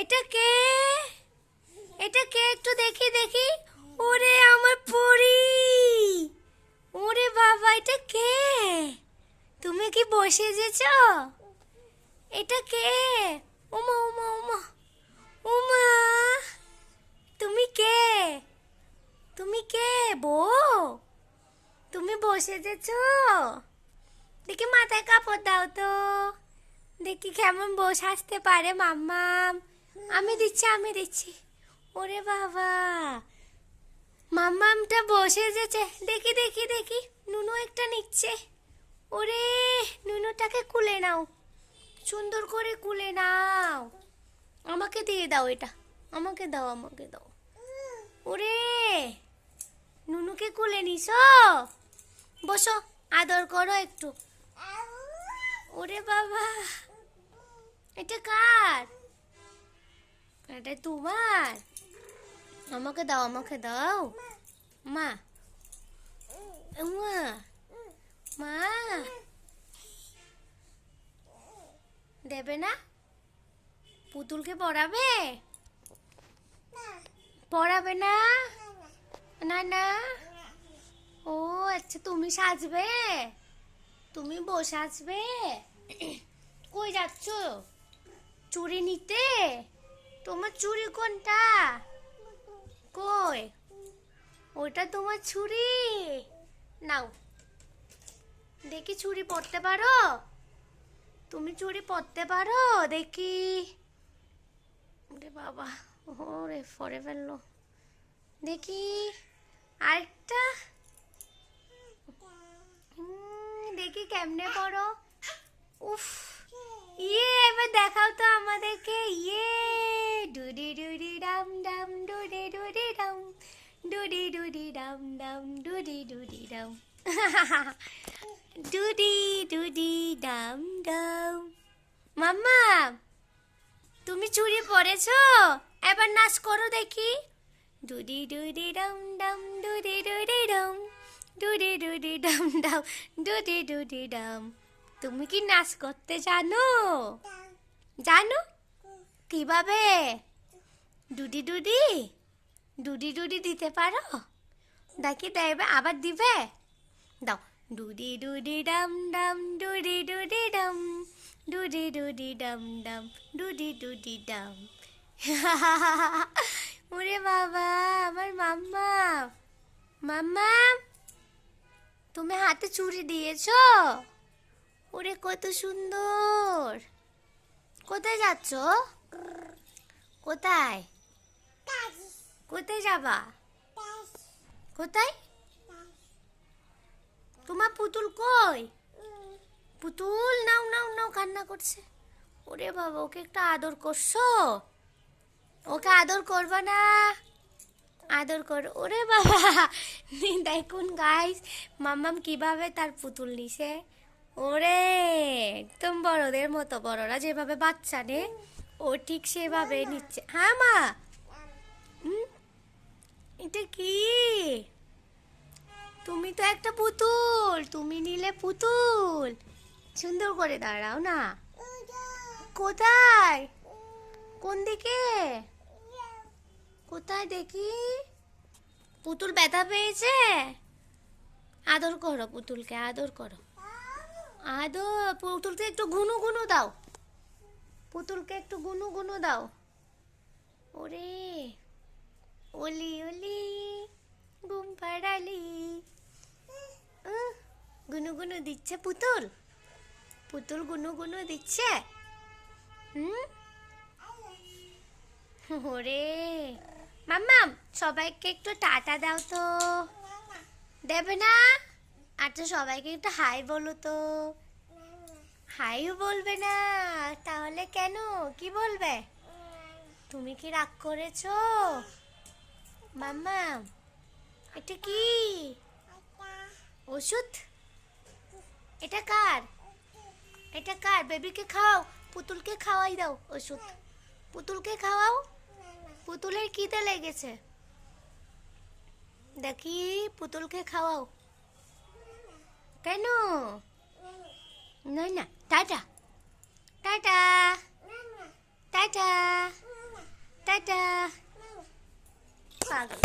এটা কে? এটা কে? একটু দেখি দেখি। ওরে, আমার পরি। ওরে বাবা, এটা কে? তুমি কি বসে যেছ? এটা কে? উমা উমা উমা উমা তুমি কে? তুমি কে, বউ? তুমি বসে যেছ? দেখি মাথায় কাপড় দাও তো। দেখি কেমন বসে আসতে পারে মাম্মাম। আমি দিচ্ছি আমি দিচ্ছি। ওরে বাবা। মাম্মামটা বসে যেছে দেখি দেখি দেখি। নুনু একটা নিচ্ছে। ওরে, নুনুটাকে কুলে নাও। সুন্দর করে কুলে নাও। আমাকে দিয়ে দাও এটা। আমাকে দাও আমাকে দাও। ওরে, নুনুকে কুলে নিছো? বসো, আদর করো একটু। ওরে বাবা, এটা কার? এটা তোমার। আমাকে দাও আমাকে দাও। মা। মা। মা। দেবে না? পুতুলকে পড়াবে? পড়াবে না? না না। ও আচ্ছা তুমি সাজবে? তুমি বসে আসবে কই যাচ্ছ? চুরি নিতে? তোমার চুড়ি কোনটা? কই? ওটা তোমার ছুরি নাও। দেখি চুড়ি পরতে পারো? তুমি চুড়ি পরতে পারো? দেখি। ওরে বাবা, ওরে ফরে ফেলল দেখি। আরেকটা। দেখি কেমনে করো উফ। ইয়ে এবার দেখাও তো আমাদেরকে। ইয়ে ডুডি ডুডি ডাম ডাম ডুডি ডুডি ডাম ডুডি ডুডি ডাম। ডাম ডুডি ডুডি ডাম ডুডি ডুডি ডাম ডাম মাম্মা, তুমি চুড়ি পরেছো? এবার নাচ করো দেখি। ডুডি ডুডি ডাম ডাম ডুডি ডুডি ডাম ডুডি ডুডি ডাম ডাম ডুডি ডুডি ডাম তুমি কি নাচ করতে জানো? জানো? কীভাবে? ডুডি ডুডি? ডুডি ডুডি দিতে পারো? দেখি, দেবে, আবার দিবে? দাও। ডুডি ডুডি ডাম ডাম, ডুডি ডুডি ডাম, ডুডি ডুডি ডাম ডাম, ডুডি ডুডি ডাম। ওরে বাবা, আমার মাম্মা। মাম্মা, তুমি হাতে চুড়ি দিয়েছ? ওরে কত সুন্দর। কোথায় যাচ্ছ? কোথায়? কোথায় যাবা? কোথায়? তোমার পুতুল কই? পুতুল, নাও নাও নাও, কান্না করছে। ওরে বাবা, ওকে একটা আদর করছ? ওকে আদর করবা না? আদর কর। ওরে বাবা, দেখুন গাইস মাম্মাম কীভাবে তার পুতুল নিছে। ওরে, একদম বড়দের মতো, বড়রা যেভাবে বাচ্চা নে, ও ঠিক সেভাবে নিচ্ছে। হ্যাঁ মা? এটা কি? তুমি তো একটা পুতুল, তুমি নিলে পুতুল। সুন্দর করে দাঁড়াও না। কোথায়? কোন দিকে? কোথায় দেখি? পুতুল ব্যথা পেয়েছে? আদর করো পুতুলকে, আদর করো। আদর পুতুলকে একটু গুনু গুনু দাও। পুতুলকে একটু গুনু গুনু দাও। ওরে, ওলি ওলি, ঘুম পাড়ালি। গুনু গুনু দিচ্ছে পুতুল? পুতুল গুনু গুনু দিচ্ছে? হুম? ওরে, মাম্মাম, সবাইকে একটু টাটা দাও তো। দেবে না? আচ্ছা সবাইকে একটু হাই বলো তো। হাইও বলবে না, তাহলে কেন? কি বলবে? তুমি কি রাগ করেছ? মাম্মা, এটা কি? ওষুধ? এটা কার? এটা কার? বেবিকে খাও পুতুলকে খাওয়াই দাও ওষুধ। পুতুলকে খাওয়াও? পুতুলের খিদে লেগেছে। দেখি, পুতুলকে খাওয়াও। কেন? না না টাটা। টাটা। টাটা। টাটা। পাগল।